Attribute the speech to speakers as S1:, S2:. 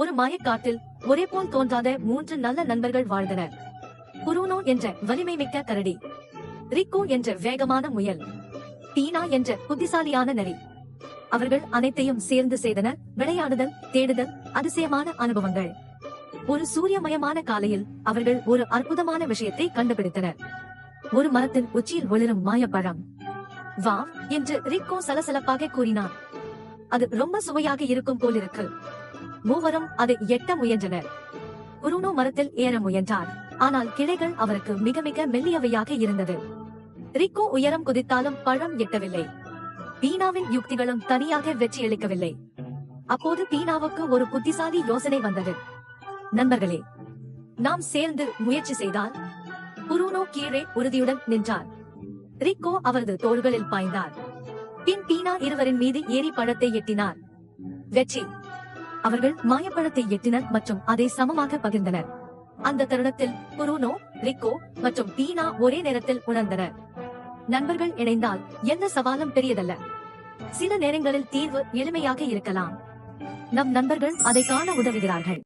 S1: ஒரு மாயக்காட்டில் ஒரே போல் தோன்றாத மூன்று நல்ல நண்பர்கள் வாழ்ந்தனர். புருனோ என்ற வலிமை மிக்க கரடி ரிக்கோ என்ற வேகமான முயல் டீனா என்ற புத்திசாலியான நரி. அவர்கள் அனைத்தையும் சேர்ந்து செய்தனர் விளையாடுதல் தேடுதல் அதிசயமான அனுபவங்கள். ஒரு சூரியமயமான காலையில் அவர்கள் ஒரு அற்புதமான விஷயத்தை கண்டுபிடித்தனர். ஒரு மரத்தின் உச்சியில் ஒளிரும் மாயப்பழம். வா என்று ரிக்கோ சலசலப்பாக கூறினார் அது ரொம்ப சுவையாக இருக்கும் போலிருக்கு. மூவரும் அதை எட்ட முயன்றனர். புருனோ மரத்தில் ஏற முயன்றார். ஆனால் கிளைகள் அவருக்கு மிக மிக மெல்லியவையாக இருந்தது. ரிக்கோ உயரம் குதித்தாலும் பழம் எட்டவில்லை. பீனாவின் யுக்திகளும் தனியாக வெற்றியளிக்கவில்லை அப்போது பீனாவுக்கு ஒரு புத்திசாலி யோசனை வந்தது. நண்பர்களே நாம் சேர்ந்து முயற்சி செய்தால் புருனோ கீழே உறுதியுடன் நின்றார். ரிக்கோ அவரது தோள்களில் பாய்ந்தார். பின் பீனா இருவரின் மீது ஏறி பழத்தை எட்டினார். வெற்றி! அவர்கள் மாயப்பழத்தை எட்டினர் மற்றும் அதை சமமாக பகிர்ந்தனர். அந்த தருணத்தில் புரூனோ ரிக்கோ மற்றும் டீனா ஒரே நேரத்தில் உணர்ந்தனர். நண்பர்கள் இணைந்தால் எந்த சவாலும் பெரியதல்ல. சில நேரங்களில் தீர்வு எளிமையாக இருக்கலாம். நம் நண்பர்கள் அதை காண உதவுகிறார்கள்.